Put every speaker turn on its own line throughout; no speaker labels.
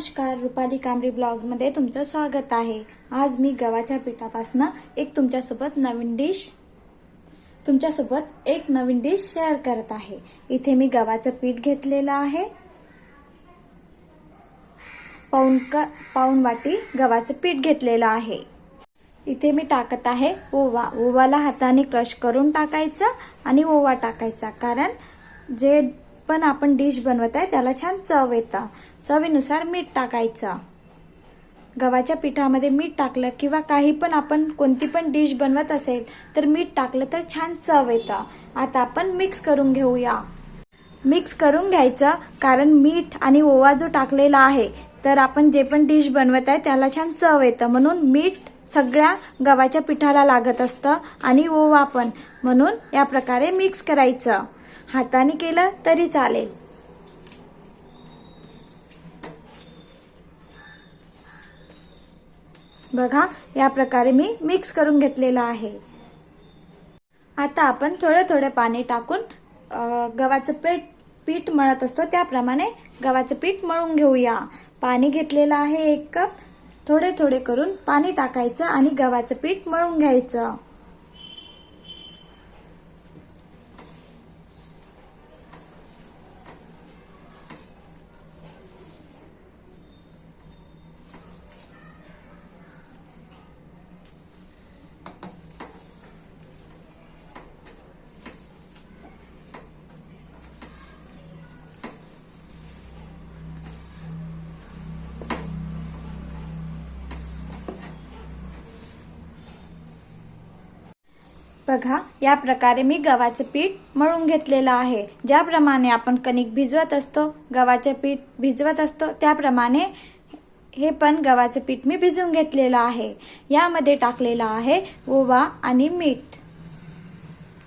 नमस्कार रुपाली कांबरी ब्लॉग्समध्ये तुमचं स्वागत आहे. आज मी गव्हाच्या पिठापासनं एक तुमच्यासोबत नवीन डिश तुमच्यासोबत एक नवीन डिश शेअर करत आहे. इथे मी गव्हाचं पीठ घेतलेलं आहे. पाऊन क पाऊन वाटी गव्हाचं पीठ घेतलेलं आहे. इथे मी टाकत आहे ओवा. ओवाला हाताने क्रश करून टाकायचं आणि ओवा टाकायचा. कारण जे पण आपण डिश बनवत आहे त्याला छान चव येतं. चवीनुसार मीठ टाकायचं. गव्हाच्या पिठामध्ये मीठ टाकलं किंवा काही पण आपण कोणती पण डिश बनवत असेल तर मीठ टाकलं तर छान चव येतं. आता आपण मिक्स करून घेऊया. मिक्स करून घ्यायचं कारण मीठ आणि ओवा जो टाकलेला आहे तर आपण जे पण डिश बनवत आहे त्याला छान चव येतं. म्हणून मीठ सगळ्या गव्हाच्या पिठाला लागत असतं आणि ओवा पण. म्हणून या प्रकारे मिक्स करायचं. हाताने केलं तरी चालेल. बघा या प्रकारे मी मिक्स करून घेतलेलं आहे. आता आपण थोडं थोडं पाणी टाकून गव्हाचं पीठ पीठ मळत असतो त्याप्रमाणे गव्हाचं पीठ मळून घेऊया. पाणी घेतलेलं आहे एक कप. थोडे थोडे करून पाणी टाकायचं आणि गव्हाचं पीठ मळून घ्यायचं बघा या प्रकारे मी गव्हाचं पीठ मळून घेतलेलं आहे. ज्याप्रमाणे आपण कणिक भिजवत असतो गव्हाचं पीठ भिजवत असतो त्याप्रमाणे हे पण गव्हाचं पीठ मी भिजवून घेतलेलं आहे. यामध्ये टाकलेलं आहे ओवा आणि मीठ.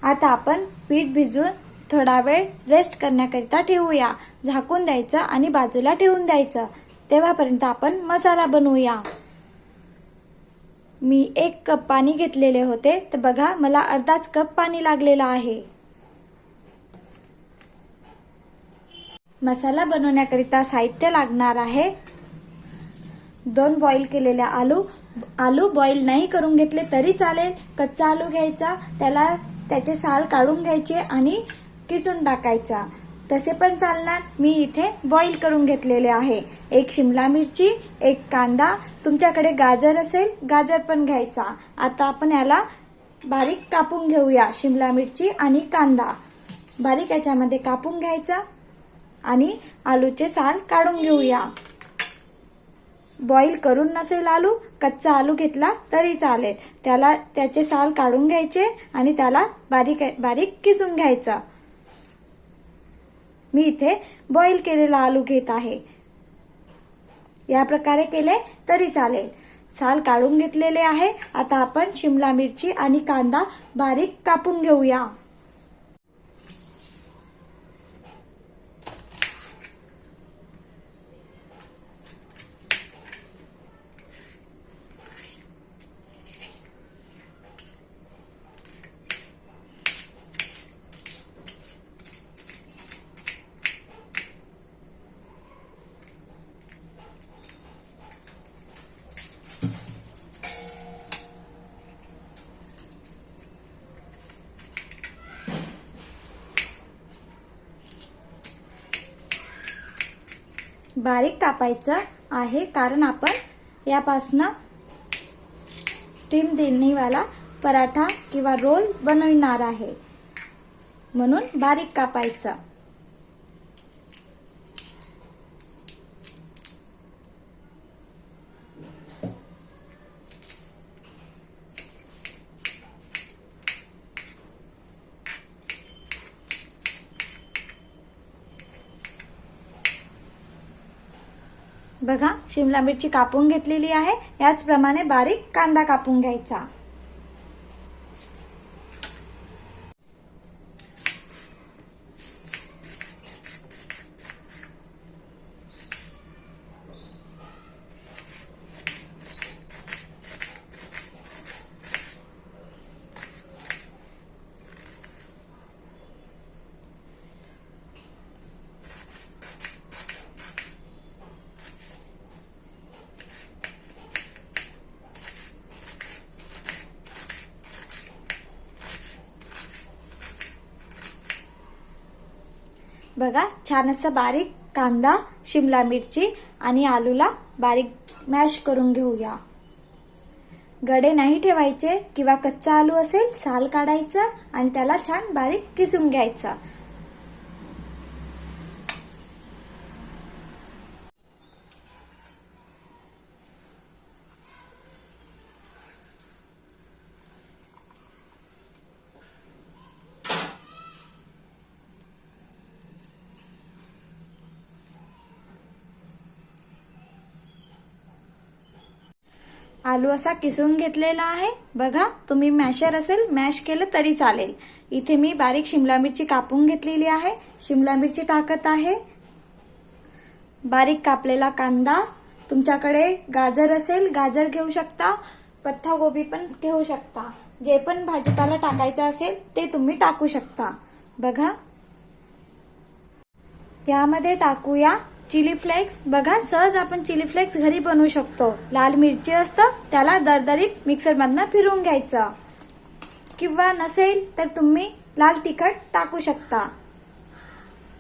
आता आपण पीठ भिजून थोडा वेळ रेस्ट करण्याकरिता ठेवूया. झाकून द्यायचं आणि बाजूला ठेवून द्यायचं. तेव्हापर्यंत आपण मसाला बनवूया. मी एक कप पाणी घेतलेले होते. तर बघा मला अर्धाच कप पाणी लागलेलं आहे. मसाला बनवण्याकरिता साहित्य लागणार आहे. दोन बॉईल केलेल्या आलू आलू बॉईल नाही करून घेतले तरी चालेल. कच्चा आलू घ्यायचा त्याला त्याचे साल काढून घ्यायचे आणि किसून टाकायचा. तसे पण चालणार. मी इथे बॉईल करून घेतलेले आहे. एक शिमला मिरची एक कांदा. तुमच्याकडे गाजर असेल गाजर पण घ्यायचा. आता आपण याला बारीक कापून घेऊया. शिमला मिरची आणि कांदा. बारीक याच्यामध्ये कापून घ्यायचा आणि आलूचे साल काढून घेऊया. बॉईल करून नसेल आलू कच्चा आलू घेतला तरी चालेल. त्याला त्याचे साल काढून घ्यायचे आणि त्याला बारीक बारीक किसून घ्यायचं. मी इथे बॉईल केलेला आलू घेत आहे. या प्रकारे केले तरी चालेल. साल काढून घेतलेले आहे. आता आपण शिमला मिरची आणि कांदा बारीक कापून घेऊया. बारीक कापायचं आहे कारण आपण यापासनं स्टीम देणीवाला पराठा किंवा रोल बनविणार आहे. म्हणून बारीक कापायचं. बघा शिमला मिरची कापून घेतलेली आहे. याचप्रमाणे बारीक कांदा कापून घ्यायचा. बघा छान असं बारीक कांदा शिमला मिरची आणि आलूला बारीक मॅश करून घेऊया. गडे नाही ठेवायचे किंवा कच्चा आलू असेल साल काढायचं आणि त्याला छान बारीक किसून घ्यायचं. आलू असा किसून घेतलेला आहे. बघा तुम्ही मॅशर असेल मॅश केलं तरी चालेल. इथे मी बारीक शिमला मिरची कापून घेतलेली आहे. शिमला मिरची टाकत आहे. बारीक कापलेला कांदा. तुमच्याकडे गाजर असेल गाजर घेऊ शकता. पत्ता गोबी पण घेऊ शकता. जे पण भाजीपाला टाकायचा असेल ते तुम्ही टाकू शकता. बघा. यामध्ये टाकूया. Chilli flakes. बघा सहज आपण चिली फ्लेक्स घरी बनवू शकतो. लाल मिरची असतं त्याला दरदरीत मिक्सरमधनं फिरवून घ्यायचं. किंवा नसेल तर तुम्ही लाल तिखट टाकू शकता.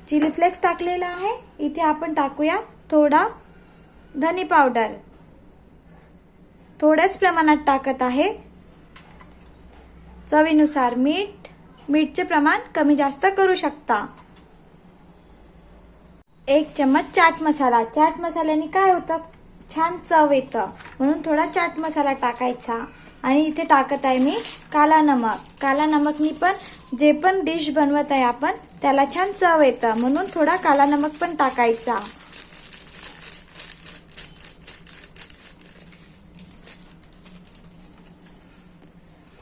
चिली फ्लेक्स टाकलेला आहे. इथे आपण टाकूया थोडा धनी पावडर. थोड्याच प्रमाणात टाकत आहे. चवीनुसार मीठ. मीठचे प्रमाण कमी जास्त करू शकता. एक चम्मच चाट मसाला. चाट मसाल्याने काय होतं? छान चव येतं. म्हणून थोडा चाट मसाला टाकायचा. आणि इथे टाकत आहे मी काला नमक. काला नमकनी पण जे पण डिश बनवत आहे आपण त्याला छान चव येतं. म्हणून थोडा काला नमक पण टाकायचा.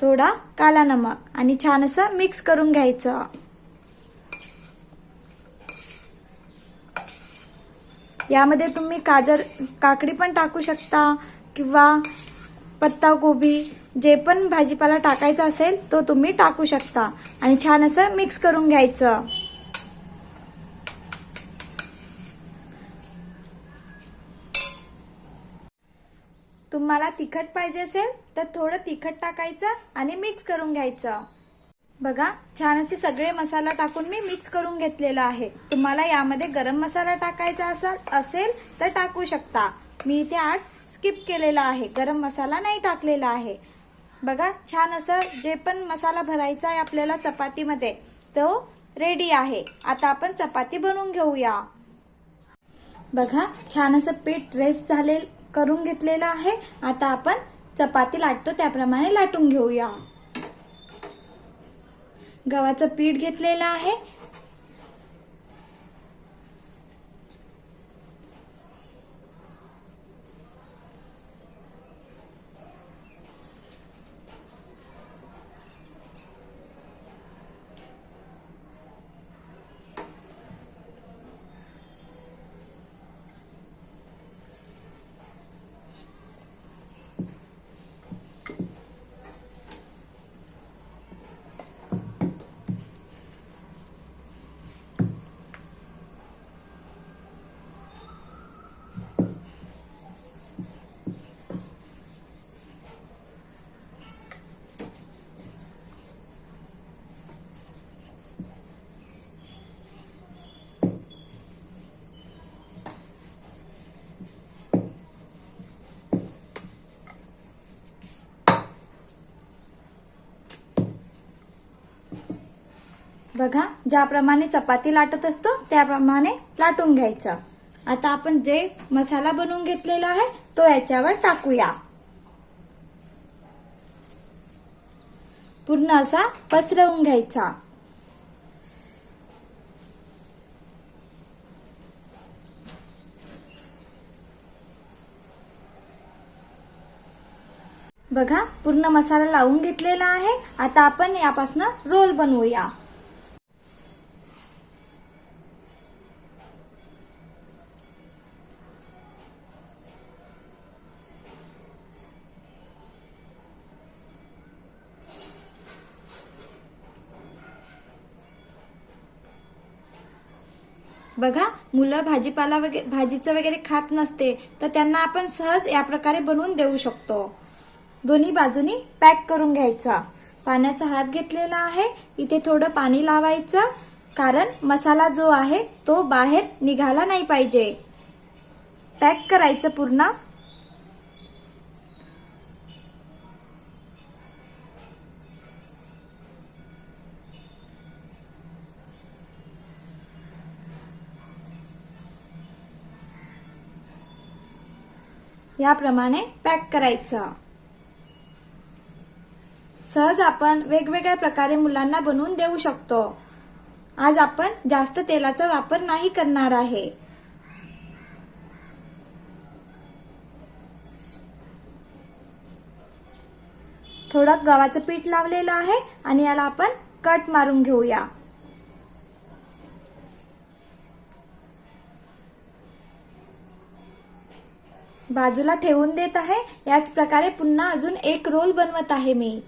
थोडा काला नमक. आणि छान असं मिक्स करून घ्यायचं. यामध्ये तुम्ही गाजर काकडी पण टाकू शकता किंवा पत्ताकोबी जे पण भाजीपाला टाकायचा असेल तो तुम्ही टाकू शकता. आणि छान असं मिक्स करून घ्यायचं. तुम्हाला तिखट पाहिजे असेल तर थोडं तिखट टाकायचं आणि मिक्स करून घ्यायचं. बघा छान असे सगळे मसाला टाकून मी मिक्स करून घेतलेला आहे. तुम्हाला यामध्ये गरम मसाला टाकायचा असाल असेल तर टाकू शकता. मी इथे आज स्किप केलेला आहे. गरम मसाला नाही टाकलेला आहे. बघा छान असं जे पण मसाला भरायचा आहे आपल्याला चपातीमध्ये तो रेडी आहे. आता आपण चपाती बनवून घेऊया. बघा छान असं पीठ रेस्ट झाले करून घेतलेलं आहे. आता आपण चपाती लाटतो त्याप्रमाणे लाटून घेऊया. गव्हाचं पीठ घेतलेलं आहे. बघा ज्याप्रमाणे चपाती लाटत असतो त्याप्रमाणे लाटून घ्यायचं. आता आपण जे मसाला बनवून घेतलेला आहे तो याच्यावर टाकूया. पूर्ण असा पसरवून घ्यायचा. बघा पूर्ण मसाला लावून घेतलेला आहे. आता आपण यापासून रोल बनवूया. बघा मुलं भाजीपाला वगैरे भाजीचं वगैरे खात नसते तर त्यांना आपण सहज या प्रकारे बनवून देऊ शकतो. दोन्ही बाजूनी पॅक करून घ्यायचा. पाण्याचा हात घेतलेला आहे इथे थोडं पाणी लावायचं कारण मसाला जो आहे तो बाहेर निघाला नाही पाहिजे. पॅक करायचं पूर्ण. याप्रमाणे पॅक करायचं. सहज आपण वेगवेगळ्या प्रकारे मुलांना बनवून देऊ शकतो. आज आपण जास्त तेलाचा वापर नाही करणार आहे. थोडं गव्हाचं पीठ लावलेलं आहे आणि याला आपण कट मारून घेऊया. बाजूला ठेवून देत आहे. याच प्रकारे पुन्हा अजून एक रोल बनवत आहे मी.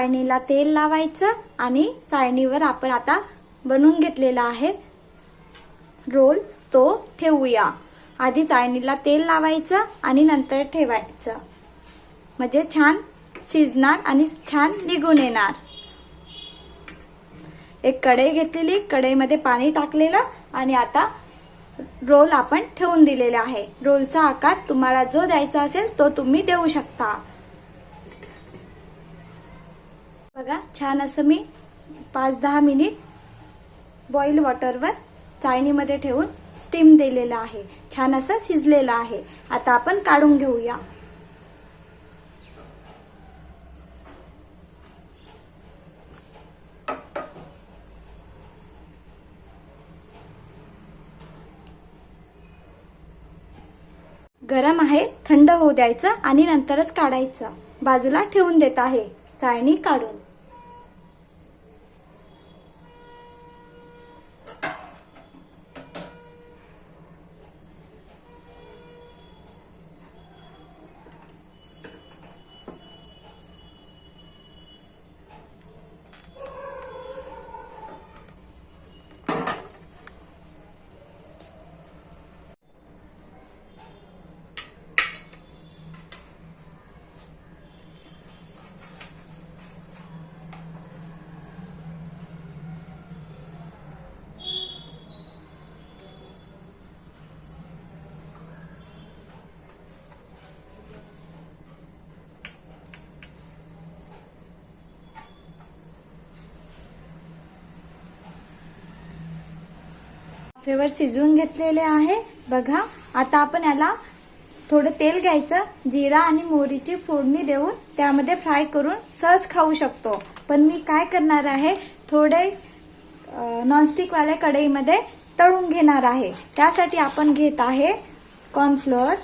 चाळणीला तेल लावायचं आणि चाळणीवर आपण आता बनवून घेतलेला आहे रोल तो ठेवूया. आधी चाळणीला तेल लावायचं आणि नंतर ठेवायचं. म्हणजे छान शिजणार आणि छान निघून येणार. एक कढई घेतलेली कढईमध्ये पाणी टाकलेलं आणि आता रोल आपण ठेवून दिलेला आहे. रोलचा आकार तुम्हाला जो द्यायचा असेल तो तुम्ही देऊ शकता. बघा छान असं मी पाच दहा मिनिट बॉईल वॉटरवर चाळणीमध्ये ठेवून स्टीम दिलेलं आहे. छान असं शिजलेलं आहे. आता आपण काढून घेऊया. गरम आहे थंड होऊ द्यायचं आणि नंतरच काढायचं. बाजूला ठेवून देत आहे. चाळणी काढून. वाफेवर शिजवून घेतलेले आहे. बघा आता आपण याला थोडं तेल घ्यायचं जिरा आणि मोहरीची फोडणी देऊन त्यामध्ये फ्राय करून सहज खाऊ शकतो. पण मी काय करणार आहे? थोडे नॉनस्टिकवाल्या कढईमध्ये तळून घेणार आहे. त्यासाठी आपण घेत आहे कॉर्नफ्लोअर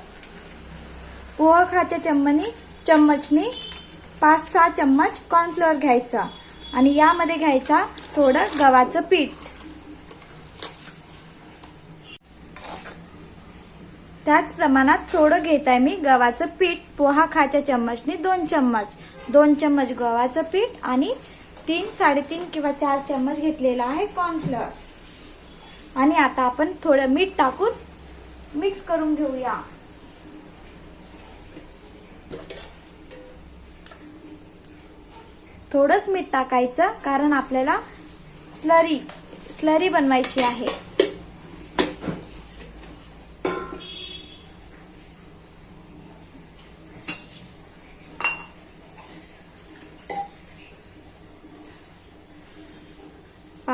पोहा खाच्या चम्मनी चम्मचनी पाच सहा चम्मच कॉर्नफ्लोअर घ्यायचा. आणि यामध्ये घ्यायचा थोडं गव्हाचं पीठ. त्याच प्रमाणात थोडं घेत आहे मी गव्हाचं पीठ. पोहा खाच्या चम्मचने दोन चम्मच. दोन चम्मच गव्हाचं पीठ आणि तीन साडेतीन किंवा चार चम्मच घेतलेला आहे कॉर्नफ्लॉवर आणि आता आपण थोडं मीठ टाकून मिक्स करून घेऊया. थोडंच मीठ टाकायचं कारण आपल्याला स्लरी स्लरी बनवायची आहे.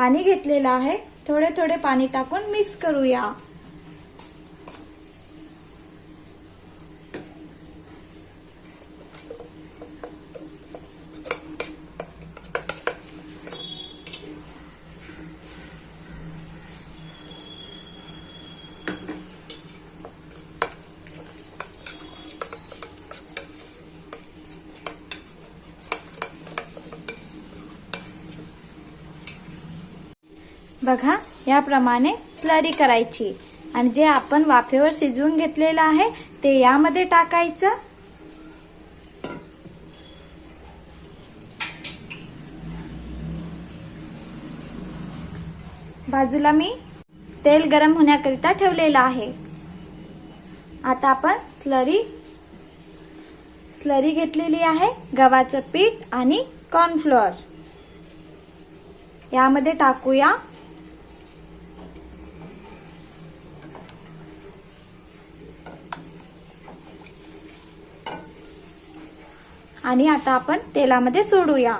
पाणी घेतलेलं आहे. थोडे थोडे पाणी टाकून मिक्स करूया. बघा याप्रमाणे स्लरी करायची. आणि जे आपण वाफेवर शिजवून घेतलेलं आहे ते यामध्ये टाकायचं. बाजूला मी तेल गरम होण्याकरिता ठेवलेलं आहे. आता आपण स्लरी स्लरी घेतलेली आहे गव्हाचं पीठ आणि कॉर्नफ्लोअर. यामध्ये टाकूया. आणि आता आपण तेलामध्ये सोडूया.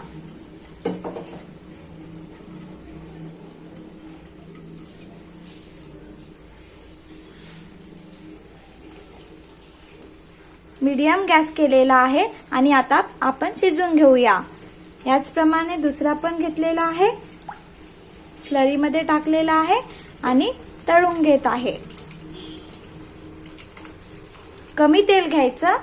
मीडियम गॅस केलेला आहे आणि आता आपण शिजवून घेऊया. याचप्रमाणे दुसरा पण घेतलेला आहे. स्लरीमध्ये टाकलेला आहे आणि तळून घेत आहे. कमी तेल घ्यायचं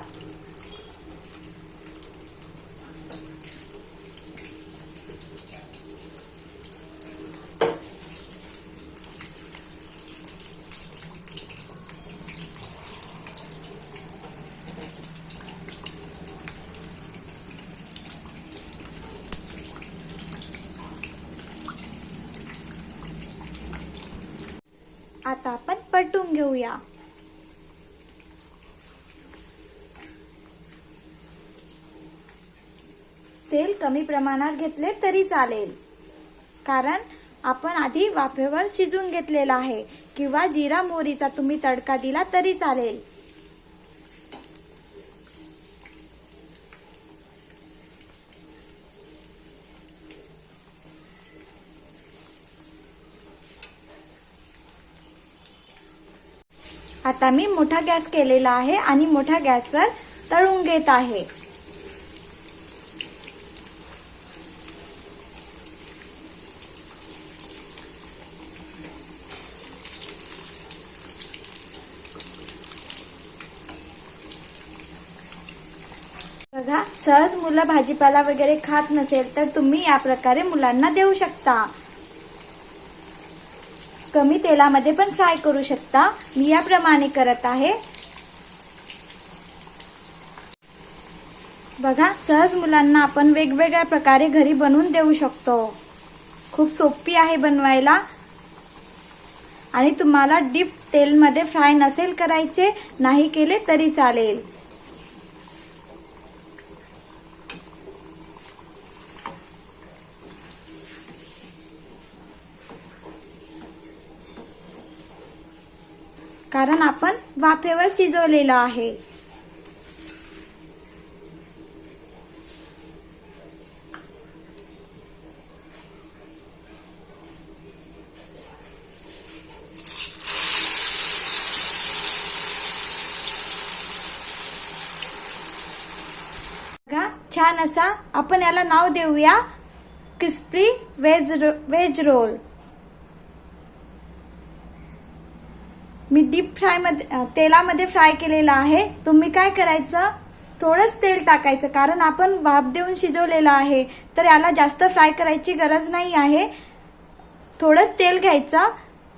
आता आपण पलटून घेऊया तेल कमी प्रमाणात घेतले तरी चालेल. कारण आपण आधी वाफेवर शिजून घेतलेला आहे किंवा जिरा मोहरीचा तुम्ही तडका दिला तरी चालेल. आता मी मोठा गॅस केलेला आहे आणि मोठ्या गॅसवर तळून घेत आहे बघा सहज मुलं भाजीपाला वगैरे खात नसेल तर तुम्ही या प्रकारे मुलांना देऊ शकता. कमी तेलामध्ये पण फ्राय करू शकता. मी याप्रमाणे करत आहे. बघा सहज मुलांना आपण वेगवेगळ्या प्रकारे घरी बनवून देऊ शकतो. खूप सोपी आहे बनवायला. आणि तुम्हाला डीप तेलमध्ये फ्राय नसेल करायचे नाही केले तरी चालेल. कारण आपण वाफेवर शिजवलेलं आहे. छान असा आपण याला नाव देऊया. Crispy veg row, veg roll. फ्रायमध्ये फ्रायमध्ये तेलामध्ये फ्राय केलेला आहे. तुम्ही काय करायचं? थोडंच तेल टाकायचं कारण आपण वाफ देऊन शिजवलेलं आहे. तर याला जास्त फ्राय करायची गरज नाही आहे. थोडंच तेल घ्यायचं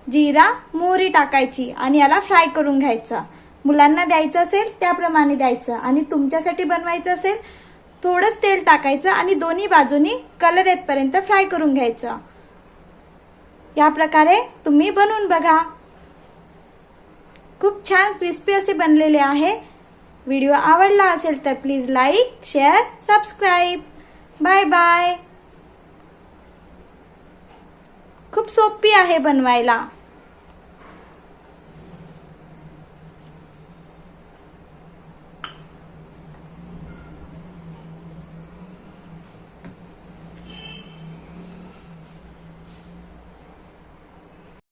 जिरा मोहरी टाकायची आणि याला फ्राय करून घ्यायचं. मुलांना द्यायचं असेल त्याप्रमाणे द्यायचं. आणि तुमच्यासाठी बनवायचं असेल थोडंच तेल टाकायचं आणि दोन्ही बाजूनी कलर येतपर्यंत फ्राय करून घ्यायचं. या प्रकारे तुम्ही बनवून बघा. खूप छान क्रिस्पी असे बनलेले आहे. व्हिडिओ आवडला असेल तर please like share subscribe. Bye bye. खूप सोपी आहे बनवायला.